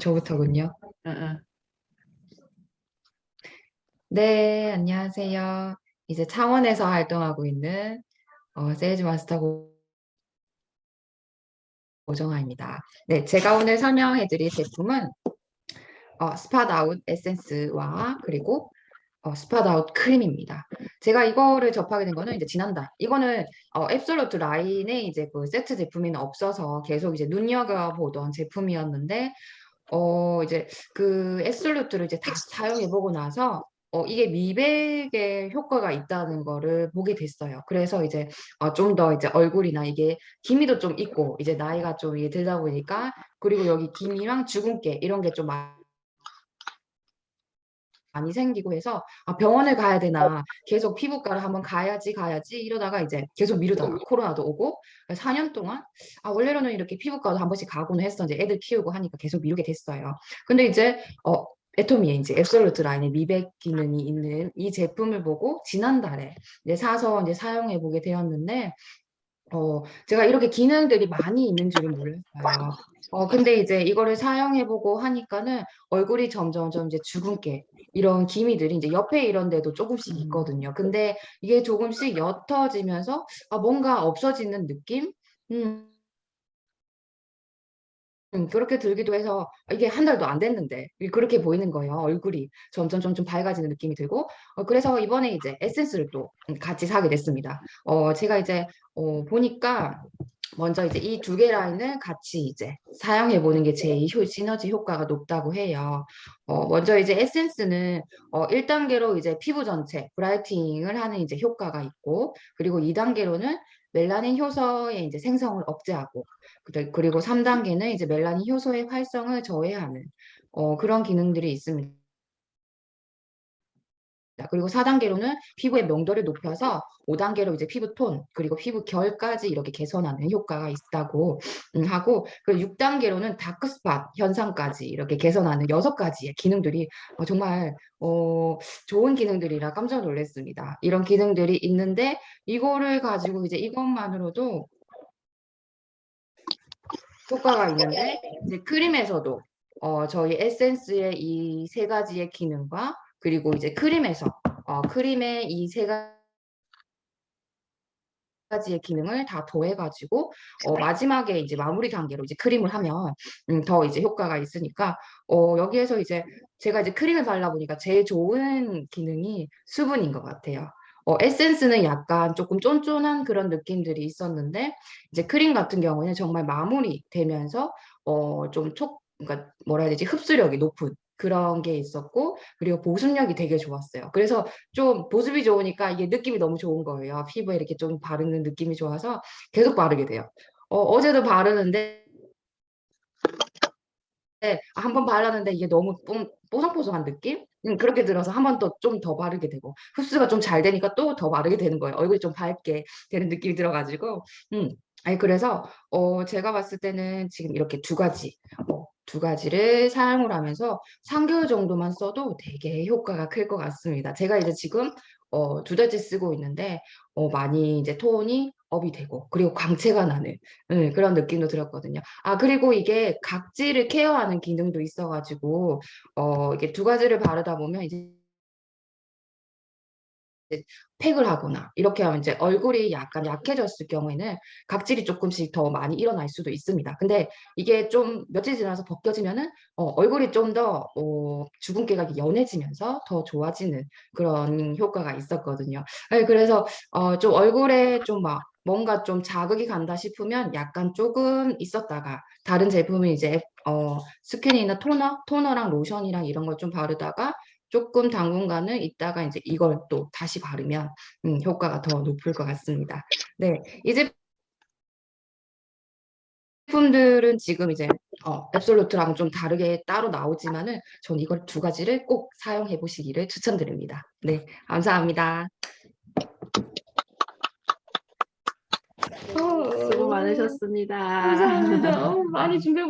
저부터군요. 응, 응. 네, 안녕하세요. 이제 창원에서 활동하고 있는 어, 세일즈 마스터 고- 고정아입니다. 네, 제가 오늘 설명해드릴 제품은 어, 스팟아웃 에센스와 그리고 어, 스팟아웃 크림입니다. 제가 이거를 접하게 된 거는 이제 지난달. 이거는 어, 앱솔루트 라인에 이제 그 세트 제품이 없어서 계속 이제 눈여겨보던 제품이었는데 어, 이제 그 앱솔루트를 이제 다 사용해보고 나서 어, 이게 미백에 효과가 있다는 거를 보게 됐어요. 그래서 이제 어, 좀 더 이제 얼굴이나 이게 기미도 좀 있고 이제 나이가 좀 이게 들다 보니까 그리고 여기 기미랑 주근깨 이런 게 좀 많이 생기고 해서 아, 병원을 가야 되나 계속 피부과를 한번 가야지 가야지 이러다가 이제 계속 미루다가 코로나도 오고 4년 동안 아 원래로는 이렇게 피부과도 한 번씩 가고는 했었는데 애들 키우고 하니까 계속 미루게 됐어요. 근데 이제 어 애토미에 이제 앱솔루트 라인에 미백 기능이 있는 이 제품을 보고 지난달에 이제 사서 이제 사용해 보게 되었는데 어 제가 이렇게 기능들이 많이 있는 줄은 몰랐어요. 어 근데 이제 이거를 사용해 보고 하니까는 얼굴이 점점점 이제 주근깨 이런 기미들이 이제 옆에 이런 데도 조금씩 음. 있거든요. 근데 이게 조금씩 옅어지면서 아 뭔가 없어지는 느낌? 음. 음 그렇게 들기도 해서 이게 한 달도 안 됐는데 이 그렇게 보이는 거예요. 얼굴이 점점 점점 밝아지는 느낌이 들고 어 그래서 이번에 이제 에센스를 또음 같이 사게 됐습니다. 어 제가 이제 어 보니까 먼저 이제 이 두 개 라인을 같이 이제 사용해 보는 게 제일 효 시너지 효과가 높다고 해요. 어 먼저 이제 에센스는 어 1 단계로 이제 피부 전체 브라이트닝을 하는 이제 효과가 있고 그리고 2 단계로는 멜라닌 효소의 이제 생성을 억제하고 그리고 3 단계는 이제 멜라닌 효소의 활성을 저해하는 어 그런 기능들이 있습니다. 그리고 4 단계로는 피부의 명도를 높여서 5 단계로 이제 피부 톤 그리고 피부 결까지 이렇게 개선하는 효과가 있다고 음 하고 그리고 6 단계로는 다크 스팟 현상까지 이렇게 개선하는 6 가지의 기능들이 어 정말 어 좋은 기능들이라 깜짝 놀랐습니다. 이런 기능들이 있는데 이거를 가지고 이제 이것만으로도 효과가 있는데 이제 크림에서도 어 저희 에센스의 이3 가지의 기능과 그리고 이제 크림에서 어 크림의 이3 가지의 기능을 다 더해 가지고 어 마지막에 이제 마무리 단계로 이제 크림을 하면 음 더 이제 효과가 있으니까 어 여기에서 이제 제가 이제 크림을 발라 보니까 제일 좋은 기능이 수분인 것 같아요. 어 에센스는 약간 쪼끔 쫀쫀한 그런 느낌들이 있었는데 이제 크림 같은 경우에는 정말 마무리되면서 어 좀 촉 그러니까 뭐라 해야 되지? 흡수력이 높은 그런 게 있었고 그리고 보습력이 되게 좋았어요. 그래서 좀 보습이 좋으니까 이게 느낌이 너무 좋은 거예요. 피부에 이렇게 좀 바르는 느낌이 좋아서 계속 바르게 돼요. 어 어제도 바르는데 네. 아1번 발랐는데 이게 너무 뽕 뽀송뽀송한 느낌? 음 그렇게 들어서 1번더 좀 더 바르게 되고 흡수가 좀 잘 되니까 또 더 바르게 되는 거예요. 얼굴이 좀 밝게 되는 느낌이 들어 가지고 음 아니 그래서 어 제가 봤을 때는 지금 이렇게 2 가지 어 2 가지를 사용을 하면서 3 개월 정도만 써도 되게 효과가 클 것 같습니다. 제가 이제 지금 어2 달째 쓰고 있는데 어 많이 이제 톤이 업이 되고 그리고 광채가 나는 예 그런 느낌도 들었거든요. 아 그리고 이게 각질을 케어하는 기능도 있어 가지고 어 이게 2 가지를 바르다 보면 이제 팩을 하거나 이렇게 하면 이제 얼굴이 약간 약해졌을 경우에는 각질이 쪼끔씩 더 많이 일어날 수도 있습니다. 근데 이게 좀 며칠 지나서 벗겨지면은 어 얼굴이 좀더 어 주근깨가 연해지면서 더 좋아지는 그런 효과가 있었거든요. 예 그래서 어 좀 얼굴에 좀막 뭔가 좀 자극이 간다 싶으면 약간 쪼금 있었다가 다른 제품을 이제 어 스킨이나 토너, 토너랑 로션이랑 이런 걸 좀 바르다가 쪼끔 당분간은 있다가 인제 이걸 또 다시 바르면 음 효과가 더 높을 것 같습니다. 네. 이 제품들은 지금 이제 어 앱솔루트랑 좀 다르게 따로 나오지만은 저는 이걸 2 가지를 꼭 사용해 보시기를 추천드립니다. 네. 감사합니다. 수고 많으셨습니다. 감사합니다. 어 많이 준비해